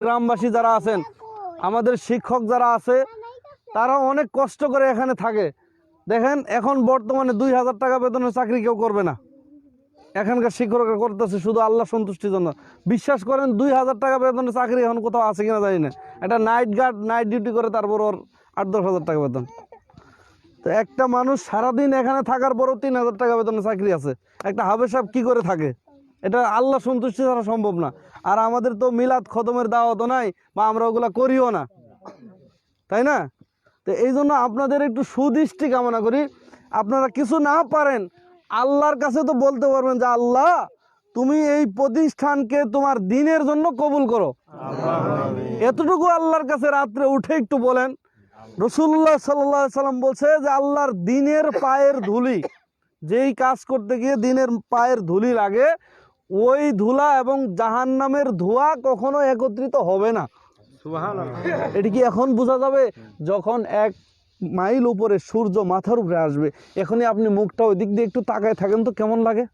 গ্রামবাসী যারা আছেন, আমাদের শিক্ষক যারা আছে তারা অনেক কষ্ট করে এখানে থাকে। দেখেন, এখন বর্তমানে দুই হাজার টাকা বেতনের চাকরি কেউ করবে না। এখানকার শিক্ষকরা করতেছে শুধু আল্লাহ সন্তুষ্টির জন্য। বিশ্বাস করেন, দুই হাজার টাকা বেতনের চাকরি এখন কোথাও আছে কিনা জানি না। একটা নাইট গার্ড নাইট ডিউটি করে তারপর ওর আট দশ হাজার টাকা বেতন। তো একটা মানুষ সারাদিন এখানে থাকার পরও তিন হাজার টাকা বেতনের চাকরি আছে। একটা হাবে সাহেব কী করে থাকে? এটা আল্লাহ সন্তুষ্টি ছাড়া সম্ভব না। আর আমাদের তো মিলাদ খতমের দাওয়াতও নাই বা আমরা ওগুলা করিও না। তাই না? তো এই জন্য আপনাদের একটু সুদৃষ্টি কামনা করি। আপনারা কিছু না পারেন আল্লাহর কাছে তো বলতে পারবেন যে আল্লাহ তুমি এই প্রতিষ্ঠানকে তোমার দিনের জন্য কবুল করো। এতটুকু আল্লাহর কাছে রাত্রে উঠে একটু বলেন। রসুল্লাহ সাল্লাহ সাল্লাম বলছে যে আল্লাহর দিনের পায়ের ধুলি যেই কাজ করতে গিয়ে দিনের পায়ের ধুলি লাগে ওই ধুলা এবং জাহান্নামের ধোঁয়া কখনো একত্রিত হবে না। এটি কি এখন বোঝা যাবে? যখন এক মাইল উপরে সূর্য মাথার উপরে আসবে এখনই আপনি মুখটা ওই দিক দিয়ে একটু তাকায় থাকেন তো কেমন লাগে?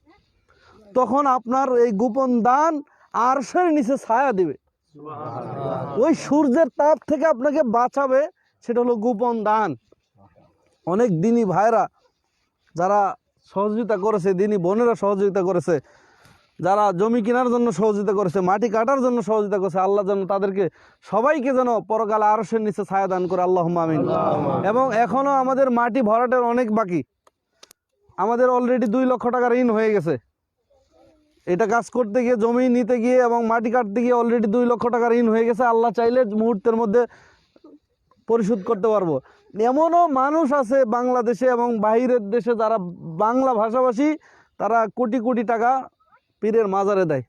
তখন আপনার এই গোপন দান আরশের নিচে ছায়া দিবে। ওই সূর্যের তাপ থেকে আপনাকে বাঁচাবে সেটা হলো গোপন দান। অনেক দিনই ভাইরা যারা সহযোগিতা করেছে দিনই বোনেরা সহযোগিতা করেছে যারা জমি কেনার জন্য সহযোগিতা করেছে মাটি কাটার জন্য সহযোগিতা করেছে আল্লাহ যেন তাদেরকে সবাইকে যেন পরকালে আরশের নিচে ছায়া দান করে আল্লাহ আমিন। এবং এখনও আমাদের মাটি ভরাটের অনেক বাকি। আমাদের অলরেডি দুই লক্ষ টাকা ঋণ হয়ে গেছে। এটা কাজ করতে গিয়ে জমি নিতে গিয়ে এবং মাটি কাটতে গিয়ে অলরেডি দুই লক্ষ টাকা ঋণ হয়ে গেছে। আল্লাহ চাইলে মুহূর্তের মধ্যে পরিশোধ করতে পারব। এমনও মানুষ আছে বাংলাদেশে এবং বাইরের দেশে যারা বাংলা ভাষাভাষী তারা কোটি কোটি টাকা পীরের মাজারে দেয়।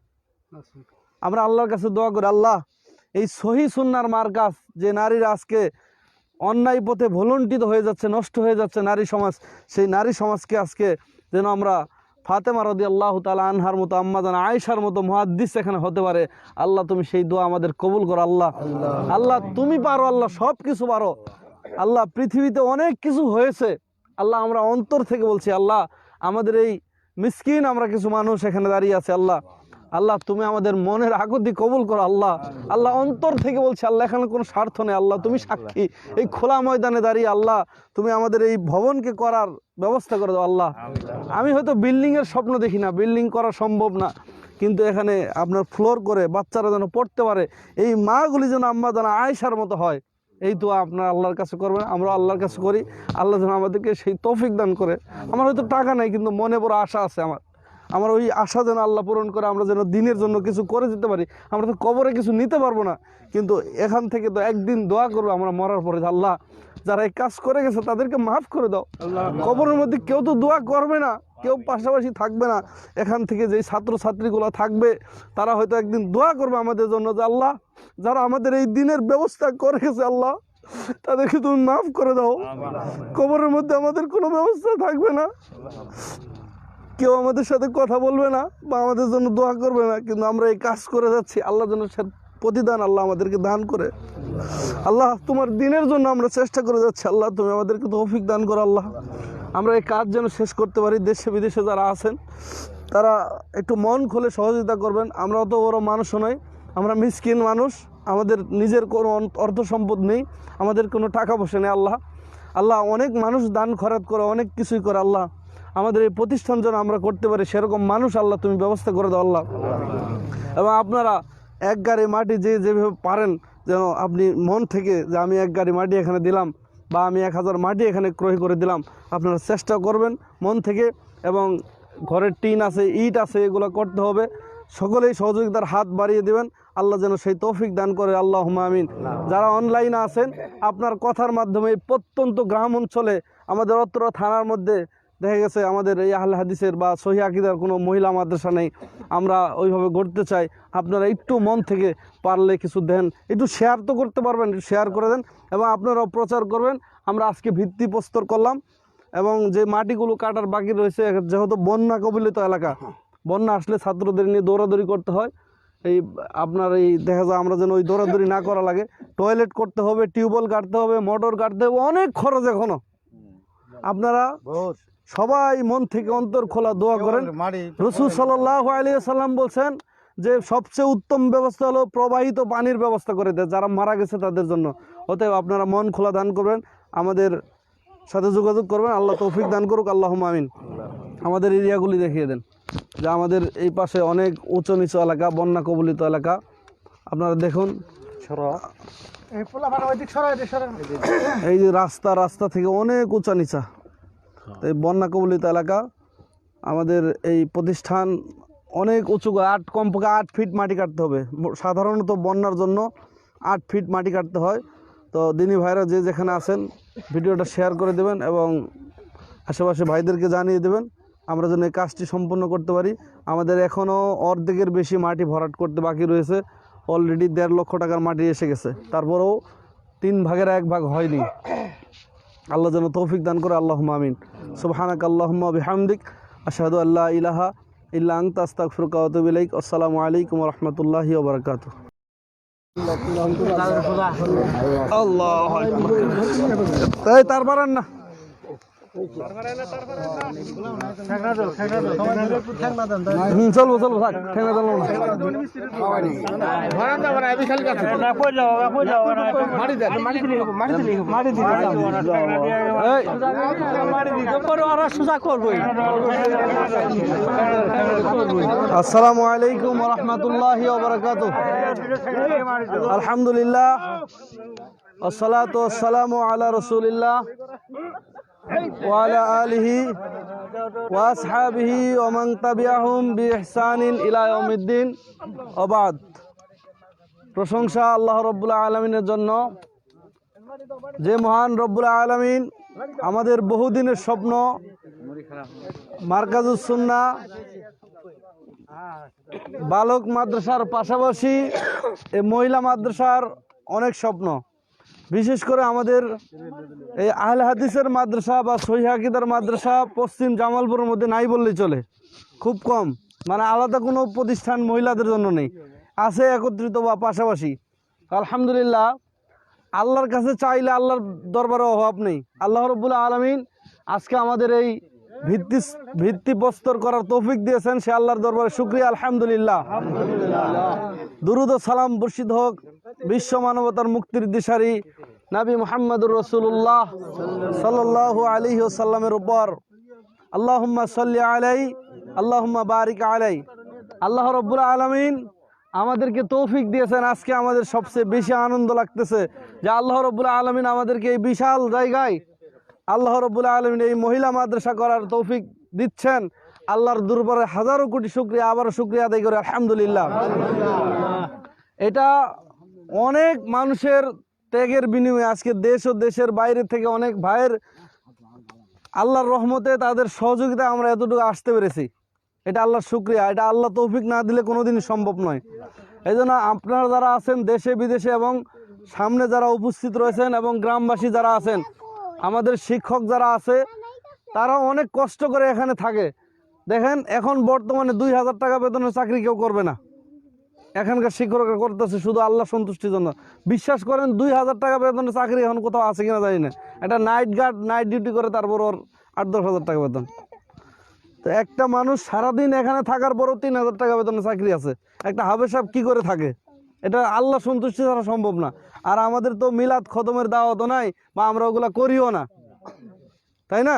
আমরা আল্লাহর কাছে দোয়া করি আল্লাহ এই সহি সুন্নার মার্কাস যে নারীরা আজকে অন্যায় পথে ভলন্টিত হয়ে যাচ্ছে নষ্ট হয়ে যাচ্ছে নারী সমাজ সেই নারী সমাজকে আজকে যেন আমরা ফাতেমা রদি আল্লাহ তালা আনহার মতো আম্মাজান আয়েশার মতো মহাদ্দিস এখানে হতে পারে। আল্লাহ তুমি সেই দোয়া আমাদের কবুল করো আল্লাহ। আল্লাহ। তুমি পারো আল্লাহ সব কিছু পারো। আল্লাহ পৃথিবীতে অনেক কিছু হয়েছে। আল্লাহ আমরা অন্তর থেকে বলছি আল্লাহ আমাদের এই মিসকিন, আমরা কিছু মানুষ এখানে দাঁড়িয়ে আছে, আল্লাহ। আল্লাহ, তুমি আমাদের মনের আগতি কবুল করো, আল্লাহ। আল্লাহ, অন্তর থেকে বলছে, আল্লাহ, এখানে কোনো স্বার্থ নেই, আল্লাহ। তুমি সাক্ষী। এই খোলা ময়দানে দাঁড়িয়ে, আল্লাহ, তুমি আমাদের এই ভবনকে করার ব্যবস্থা করে দাও, আল্লাহ। আমি হয়তো বিল্ডিংয়ের স্বপ্ন দেখি না, বিল্ডিং করা সম্ভব না। কিন্তু এখানে আপনার ফ্লোর করে বাচ্চারা যেন পড়তে পারে, এই মাগুলি যেন আম্মা যেন আয়সার মতো হয়। এই তো আপনার আল্লাহর কাছে করবেন, আমরা আল্লাহর কাছে করি। আল্লাহ যেন আমাদেরকে সেই তৌফিক দান করে। আমার হয়তো টাকা নাই, কিন্তু মনে বড় আশা আছে আমার। আমার ওই আশা যেন আল্লাহ পূরণ করে, আমরা যেন দিনের জন্য কিছু করে দিতে পারি। আমরা তো কবরে কিছু নিতে পারব না। কিন্তু এখান থেকে তো একদিন দোয়া করব, আমরা মরার পরে আল্লাহ যারা এই কাজ করে গেছে তাদেরকে মাফ করে দাও। কবরের মধ্যে কেউ তো দোয়া করবে না কেউ পাশাপাশি থাকবে না। এখান থেকে যেই ছাত্র ছাত্রীগুলো থাকবে তারা হয়তো একদিন দোয়া করবে আমাদের জন্য যে আল্লাহ যারা আমাদের এই দিনের ব্যবস্থা করে গেছে আল্লাহ তাদেরকে তুমি মাফ করে দাও। কবরের মধ্যে আমাদের কোনো ব্যবস্থা থাকবে না। কেউ আমাদের সাথে কথা বলবে না বা আমাদের জন্য দোয়া করবে না কিন্তু আমরা এই কাজ করে যাচ্ছি আল্লাহ যেন প্রতিদান আল্লাহ আমাদেরকে দান করে। আল্লাহ তোমার দিনের জন্য আমরা চেষ্টা করে যাচ্ছি। আল্লাহ তুমি আমাদেরকে তৌফিক দান করো আল্লাহ। আমরা এই কাজ যেন শেষ করতে পারি, দেশে বিদেশে যারা আছেন, তারা একটু মন খুলে সহযোগিতা করবেন। আমরা অত বড় মানুষও নই, আমরা মিসকিন মানুষ, আমাদের নিজের কোনো অর্থ সম্পদ নেই, আমাদের কোনো টাকা পয়সা নেই আল্লাহ। আল্লাহ অনেক মানুষ দান খরাত করে, অনেক কিছুই করে আল্লাহ। আমাদের এই প্রতিষ্ঠান যেন আমরা করতে পারি, সেরকম মানুষ আল্লাহ তুমি ব্যবস্থা করে দাও আল্লাহ। এবং আপনারা এক গাড়ি মাটি যে যেভাবে পারেন, যেন আপনি মন থেকে যে আমি এক গাড়ি মাটি এখানে দিলাম বা আমি এক হাজার মাটি এখানে ক্রয় করে দিলাম, আপনারা চেষ্টা করবেন মন থেকে এবং ঘরের টিন আছে, ইট আছে, এগুলো করতে হবে। সকলেই সহযোগিতার হাত বাড়িয়ে দেবেন। আল্লাহ যেন সেই তৌফিক দান করে আল্লাহ আমিন। যারা অনলাইনে আছেন, আপনার কথার মাধ্যমে প্রত্যন্ত গ্রাম অঞ্চলে, আমাদের অত্র থানার মধ্যে দেখা গেছে আমাদের এই আহলে হাদিসের বা সহি আকিদার কোনো মহিলা মাদ্রাসা নেই। আমরা ওইভাবে গড়তে চাই। আপনারা একটু মন থেকে পারলে কিছু দেন। একটু শেয়ার তো করতে পারবেন একটু শেয়ার করে দেন এবং আপনারাও প্রচার করবেন। আমরা আজকে ভিত্তি প্রস্তর করলাম এবং যে মাটিগুলো কাটার বাকি রয়েছে যেহেতু বন্যা কবলিত এলাকা বন্যা আসলে ছাত্রদের নিয়ে দৌড়াদৌড়ি করতে হয়। এই আপনার এই দেখা যায় আমরা যেন ওই দৌড়াদৌড়ি না করা লাগে। টয়লেট করতে হবে টিউবওয়েল কাটতে হবে মোটর কাটতে হবে অনেক খরচ এখনও আপনারা সবাই মন থেকে অন্তর খোলা দোয়া করেন। রসুল সাল্লাহ আলিয়া সাল্লাম বলছেন যে সবচেয়ে উত্তম ব্যবস্থা হলো প্রবাহিত পানির ব্যবস্থা করে দেয়। যারা মারা গেছে তাদের জন্য। অতএব আপনারা মন খোলা দান করবেন আমাদের সাথে যোগাযোগ করবেন আল্লাহ তৌফিক দান করুক আল্লাহ আমিন। আমাদের এরিয়াগুলি দেখিয়ে দেন যে আমাদের এই পাশে অনেক উঁচু নিচু এলাকা বন্যা কবলিত এলাকা। আপনারা দেখুন। এই যে রাস্তা রাস্তা থেকে অনেক উঁচা নিচা। তো এই বন্যা কবলিত এলাকা, আমাদের এই প্রতিষ্ঠান অনেক উঁচু আট কমপক্ষে আট ফিট মাটি কাটতে হবে। সাধারণত বন্যার জন্য আট ফিট মাটি কাটতে হয়। তো দিনী ভাইরা যে যেখানে আছেন, ভিডিওটা শেয়ার করে দেবেন এবং আশেপাশে ভাইদেরকে জানিয়ে দেবেন, আমরা যেন এই কাজটি সম্পূর্ণ করতে পারি। আমাদের এখনও অর্ধেকের বেশি মাটি ভরাট করতে বাকি রয়েছে। অলরেডি দেড় লক্ষ টাকার মাটি এসে গেছে। তারপরেও তিন ভাগের এক ভাগ হয়নি। আল্লাহ যেন তৌফিক দান করে আল্লাহ আমিন। সুবহানাক আল্লাহ বিহামদিক, আশহাদু আল্লাহ ইলাহা ইল্লা আস্তাক ইলাইক। আসসালামু আলাইকুম রাহমাতুল্লাহি বারাকাতুহু। আল্লাহু আকবার। তাই তার পারেন না। চলবো চলবো থাক ঠেঙ্গা চলবো আসসালামু আলাইকুম রহমতুল্লাহ আলহামদুলিল্লাহ আসসালাতু ওয়াসসালামু আলা রাসূলিল্লাহ। ওয়া আলা আলিহি ওয়া আসহাবিহি ওয়া মান তাবিআহুম বিইহসানিন ইলা ইয়াউমিদ্দিন। ওয়া প্রশংসা আল্লাহ রব্বুল আলামিনের জন্য। যে মহান রব্বুল আলামিন আমাদের বহুদিনের স্বপ্ন, মার্কাজুস সুন্নাহ, বালক মাদ্রাসার পাশাপাশি এই মহিলা মাদ্রাসার অনেক স্বপ্ন। বিশেষ করে আমাদের এই আহলে হাদিসের মাদ্রাসা বা সহিদার মাদ্রাসা পশ্চিম জামালপুরের মধ্যে নাই বললেই চলে। খুব কম। মানে আলাদা কোনো প্রতিষ্ঠান মহিলাদের জন্য নেই। আছে একত্রিত বা পাশাপাশি। আলহামদুলিল্লাহ, আল্লাহর কাছে চাইলে আল্লাহর দরবারে অভাব নেই। আল্লাহ রবুল্লা আলমিন আজকে আমাদের এই ভিত্তি ভিত্তি করার তৌফিক দিয়েছেন সে আল্লাহর দরবারে। শুক্রিয়া, আলহামদুলিল্লাহ। দুরুদ সালাম বর্ষিত হোক বিশ্ব মানবতার মুক্তির দিশারি নাবি মোহাম্মদুর রসুল্লাহ সাল্লাহ আলী সাল্লামের উপর। আল্লাহুম্মা সাল্লি আলাই, আল্লাহুম্মা বারিক আলাই। আল্লাহ রব্বুল আলমিন আমাদেরকে তৌফিক দিয়েছেন। আজকে আমাদের সবচেয়ে বেশি আনন্দ লাগতেছে যে আল্লাহ রব্বুল আলমিন আমাদেরকে এই বিশাল জায়গায় আল্লাহ রব্বুল আলমিন এই মহিলা মাদ্রাসা করার তৌফিক দিচ্ছেন। আল্লাহর দুর্বারে হাজারো কোটি শুক্রিয়া আবারও শুক্রিয়া আদায় করে, আলহামদুলিল্লাহ। এটা অনেক মানুষের ত্যাগের বিনিময়ে আজকে দেশ ও দেশের বাইরে থেকে অনেক ভাইয়ের আল্লাহর রহমতে তাদের সহযোগিতা আমরা এতটুকু আসতে পেরেছি। এটা আল্লাহর শুক্রিয়া, এটা আল্লাহ তৌফিক না দিলে কোনোদিনই সম্ভব নয়। এই জন্য আপনারা যারা আছেন দেশে, বিদেশে এবং সামনে যারা উপস্থিত রয়েছেন এবং গ্রামবাসী যারা আছেন আমাদের শিক্ষক যারা আছে, তারা অনেক কষ্ট করে এখানে থাকে। দেখেন, এখন বর্তমানে দুই হাজার টাকা বেতনের চাকরি কেউ করবে না। এখানকার শিক্ষকরা করতেছে শুধু আল্লাহ সন্তুষ্টির জন্য। বিশ্বাস করেন, দুই হাজার টাকা বেতনের চাকরি এখন কোথাও আছে কিনা জানি না। একটা নাইট গার্ড নাইট ডিউটি করে তারপর ওর আট দশ হাজার টাকা বেতন। তো একটা মানুষ সারাদিন এখানে থাকার পরও তিন হাজার টাকা বেতনের চাকরি আছে। একটা হাবে সাহেব কী করে থাকে? এটা আল্লাহ সন্তুষ্টি ছাড়া সম্ভব না। আর আমাদের তো মিলাদ খতমের দাওয়াতও নাই বা আমরা ওগুলা করিও না। তাই না?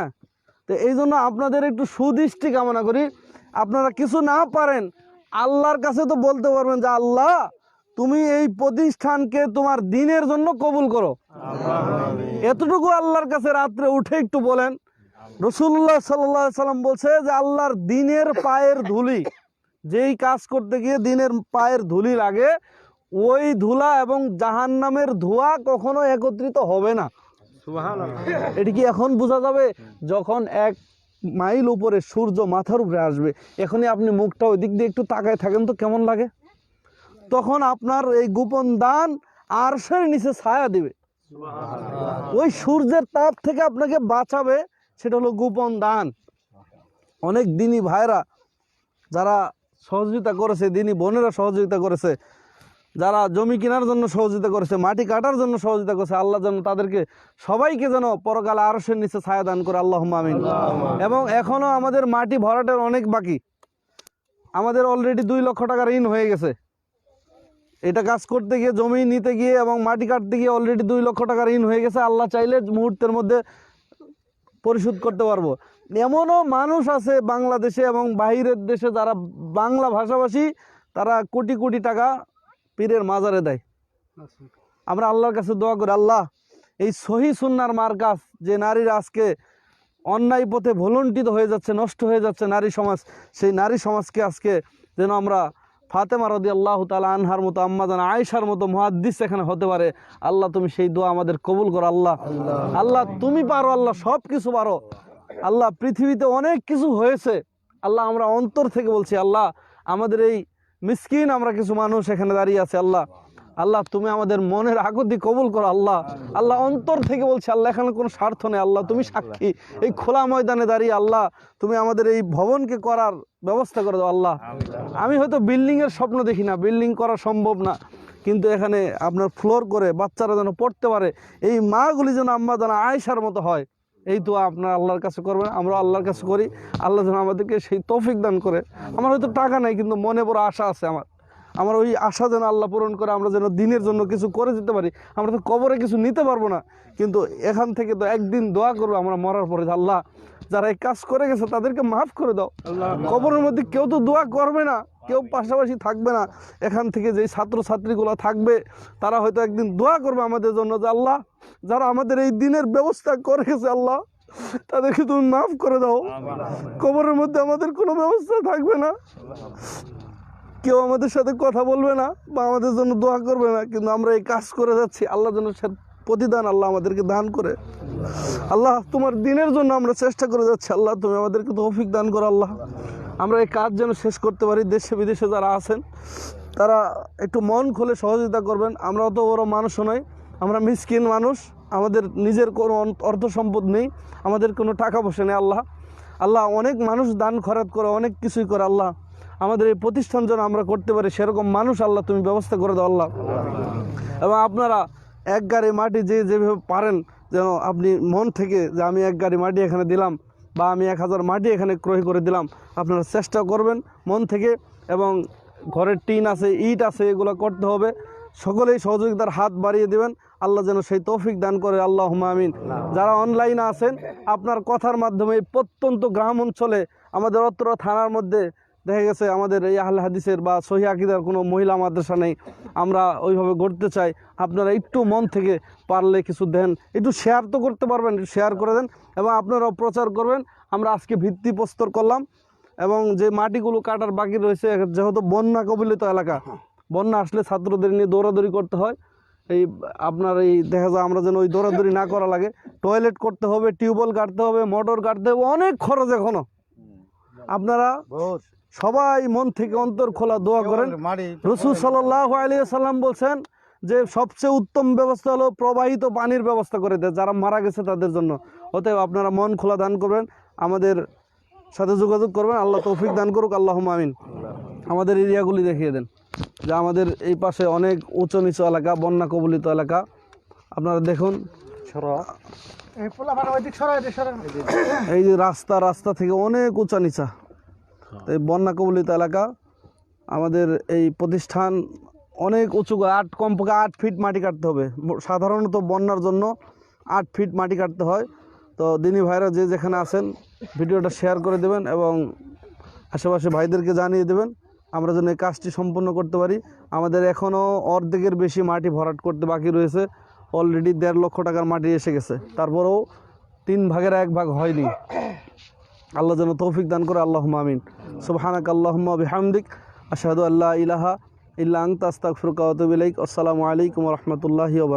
তো এই জন্য আপনাদের একটু সুদৃষ্টি কামনা করি। আপনারা কিছু না পারেন আল্লাহর কাছে তো বলতে পারবেন যে আল্লাহ তুমি এই প্রতিষ্ঠানকে তোমার দিনের জন্য কবুল করো। এতটুকু আল্লাহর কাছে রাত্রে উঠে একটু বলেন। রসুল্লাহ সাল্লাহ সাল্লাম বলছে যে আল্লাহর দিনের পায়ের ধুলি যেই কাজ করতে গিয়ে দিনের পায়ের ধুলি লাগে ওই ধুলা এবং জাহান্নামের ধোঁয়া কখনো একত্রিত হবে না। এটি কি এখন বোঝা যাবে? যখন এক মাইল উপরে সূর্য মাথার উপরে আসবে এখনই আপনি মুখটা ওই দিক দিয়ে একটু তাকায় থাকেন তো কেমন লাগে? তখন আপনার এই গোপন দান আরশের নিচে ছায়া দিবে। ওই সূর্যের তাপ থেকে আপনাকে বাঁচাবে সেটা হলো গোপন দান। অনেক দিনই ভাইরা যারা সহযোগিতা করেছে দিনই বোনেরা সহযোগিতা করেছে যারা জমি কেনার জন্য সহযোগিতা করেছে মাটি কাটার জন্য সহযোগিতা করেছে আল্লাহ যেন তাদেরকে সবাইকে যেন পরকালে আরশের নিচে ছায়া দান করে আল্লাহ আমিন। এবং এখনও আমাদের মাটি ভরাটের অনেক বাকি। আমাদের অলরেডি দুই লক্ষ টাকা ঋণ হয়ে গেছে। এটা কাজ করতে গিয়ে জমি নিতে গিয়ে এবং মাটি কাটতে গিয়ে অলরেডি দুই লক্ষ টাকা ঋণ হয়ে গেছে। আল্লাহ চাইলে মুহূর্তের মধ্যে পরিশোধ করতে পারব। এমনও মানুষ আছে বাংলাদেশে এবং বাইরের দেশে যারা বাংলা ভাষাভাষী তারা কোটি কোটি টাকা পীরের মাজারে দেয়। আচ্ছা। আমরা আল্লাহর কাছে দোয়া করি আল্লাহ এই সহি সুন্নার মার্কাস যে নারীরা আজকে অন্যায় পথে ভলন্টিত হয়ে যাচ্ছে নষ্ট হয়ে যাচ্ছে নারী সমাজ সেই নারী সমাজকে আজকে যেন আমরা ফাতেমা রদি আল্লাহ তালা আনহার মতো আম্মাদান আয়েশার মতো মহাদ্দিস এখানে হতে পারে। আল্লাহ তুমি সেই দোয়া আমাদের কবুল করো আল্লাহ। আল্লাহ তুমি পারো আল্লাহ সব কিছু পারো। আল্লাহ পৃথিবীতে অনেক কিছু হয়েছে। আল্লাহ আমরা অন্তর থেকে বলছি আল্লাহ আমাদের এই মিসকিন, আমরা কিছু মানুষ এখানে দাঁড়িয়ে আছে, আল্লাহ। আল্লাহ, তুমি আমাদের মনের আগতি কবুল করো, আল্লাহ। আল্লাহ, অন্তর থেকে বলছি, আল্লাহ, এখানে কোনো স্বার্থ নেই, আল্লাহ, তুমি সাক্ষী। এই খোলা ময়দানে দাঁড়িয়ে, আল্লাহ, তুমি আমাদের এই ভবনকে করার ব্যবস্থা করে দাও, আল্লাহ। আমি হয়তো বিল্ডিংয়ের স্বপ্ন দেখি না, বিল্ডিং করা সম্ভব না, কিন্তু এখানে আপনার ফ্লোর করে বাচ্চারা যেন পড়তে পারে, এই মাগুলি যেন আম্মা যেন আয়সার মতো হয়। এই তো আপনার আল্লাহর কাছে করবেন আমরা আল্লাহর কাছে করি। আল্লাহ যেন আমাদেরকে সেই তৌফিক দান করে। আমার হয়তো টাকা নাই কিন্তু মনে বড় আশা আছে আমার। আমার ওই আশা যেন আল্লাহ পূরণ করে আমরা যেন দিনের জন্য কিছু করে যেতে পারি। আমরা তো কবরে কিছু নিতে পারব না কিন্তু এখান থেকে তো একদিন দোয়া করব আমরা মরার পরে যে আল্লাহ যারা এই কাজ করে গেছে তাদেরকে মাফ করে দাও। কবরের মধ্যে কেউ তো দোয়া করবে না। কেউ পাশাপাশি থাকবে না। এখান থেকে যেই ছাত্রছাত্রীগুলো থাকবে তারা হয়তো একদিন দোয়া করবে আমাদের জন্য যে আল্লাহ যারা আমাদের এই দিনের ব্যবস্থা করে গেছে আল্লাহ তাদেরকে তুমি মাফ করে দাও। কবরের মধ্যে আমাদের কোনো ব্যবস্থা থাকবে না। কেউ আমাদের সাথে কথা বলবে না বা আমাদের জন্য দোয়া করবে না। কিন্তু আমরা এই কাজ করে যাচ্ছি। আল্লাহ সে প্রতিদান আল্লাহ আমাদেরকে দান করে। আল্লাহ তোমার দিনের জন্য আমরা চেষ্টা করে যাচ্ছি। আল্লাহ তুমি আমাদেরকে তৌফিক দান করো আল্লাহ। আমরা এই কাজ যেন শেষ করতে পারি, দেশে বিদেশে যারা আছেন, তারা একটু মন খুলে সহযোগিতা করবেন। আমরা অত বড় মানুষও নই, আমরা মিসকিন মানুষ, আমাদের নিজের কোনো অর্থ সম্পদ নেই, আমাদের কোনো টাকা পয়সা নেই, আল্লাহ। আল্লাহ অনেক মানুষ দান খরাত করে, অনেক কিছুই করে, আল্লাহ। আমাদের এই প্রতিষ্ঠান যেন আমরা করতে পারি, সেরকম মানুষ আল্লাহ, তুমি ব্যবস্থা করে দাও, আল্লাহ। এবং আপনারা এক গাড়ি মাটি যে যেভাবে পারেন, যেন আপনি মন থেকে যে আমি এক গাড়ি মাটি এখানে দিলাম বা আমি এক হাজার মাটি এখানে ক্রয় করে দিলাম, আপনারা চেষ্টা করবেন মন থেকে এবং ঘরের টিন আছে, ইট আছে, এগুলো করতে হবে। সকলেই সহযোগিতার হাত বাড়িয়ে দেবেন। আল্লাহ যেন সেই তৌফিক দান করে আল্লাহ আমিন। যারা অনলাইনে আছেন, আপনার কথার মাধ্যমে প্রত্যন্ত গ্রাম অঞ্চলে, আমাদের অত্র থানার মধ্যে দেখা গেছে আমাদের এই আহলে হাদিসের বা সহি আকিদার কোনো মহিলা মাদ্রাসা নেই। আমরা ওইভাবে গড়তে চাই। আপনারা একটু মন থেকে পারলে কিছু দেন। একটু শেয়ার তো করতে পারবেন একটু শেয়ার করে দেন এবং আপনারাও প্রচার করবেন। আমরা আজকে ভিত্তি প্রস্তর করলাম এবং যে মাটিগুলো কাটার বাকি রয়েছে যেহেতু বন্যা কবলিত এলাকা বন্যা আসলে ছাত্রদের নিয়ে দৌড়াদৌড়ি করতে হয়। এই আপনার এই দেখা যায় আমরা যেন ওই দৌড়াদৌড়ি না করা লাগে। টয়লেট করতে হবে টিউবওয়েল কাটতে হবে মোটর কাটতে হবে অনেক খরচ এখনও আপনারা সবাই মন থেকে অন্তর খোলা দোয়া করেন। রসুল সাল্লাহ আলিয়া সাল্লাম বলছেন যে সবচেয়ে উত্তম ব্যবস্থা হলো প্রবাহিত পানির ব্যবস্থা করে দেয় যারা মারা গেছে তাদের জন্য। অতএব আপনারা মন খোলা দান করবেন আমাদের সাথে যোগাযোগ করবেন আল্লাহ তৌফিক দান করুক আল্লাহ আমিন। আমাদের এরিয়াগুলি দেখিয়ে দেন যে আমাদের এই পাশে অনেক উঁচু নিচু এলাকা বন্যা কবলিত এলাকা। আপনারা দেখুন। এই যে রাস্তা রাস্তা থেকে অনেক উঁচা নিচা তো এই বন্যা কবলিত এলাকা, আমাদের এই প্রতিষ্ঠান অনেক উঁচু আট কমপক্ষে আট ফিট মাটি কাটতে হবে। সাধারণত বন্যার জন্য আট ফিট মাটি কাটতে হয়। তো দিনী ভাইরা যে যেখানে আছেন, ভিডিওটা শেয়ার করে দেবেন এবং আশেপাশে ভাইদেরকে জানিয়ে দেবেন, আমরা যেন এই কাজটি সম্পূর্ণ করতে পারি। আমাদের এখনও অর্ধেকের বেশি মাটি ভরাট করতে বাকি রয়েছে। অলরেডি দেড় লক্ষ টাকার মাটি এসে গেছে। তারপরেও তিন ভাগের এক ভাগ হয়নি। আল্লাহ যেন তৌফিক দান করে আল্লাহ আমিন। সুবহানাক আল্লাহুম্মা বিহামদিক, আশহাদু আল্লাহ ইলাহা ইল্লা আনতা, আস্তাগফিরুকা ওয়া আসসালামু আলাইকুম ওয়া রাহমাতুল্লাহি ওয়া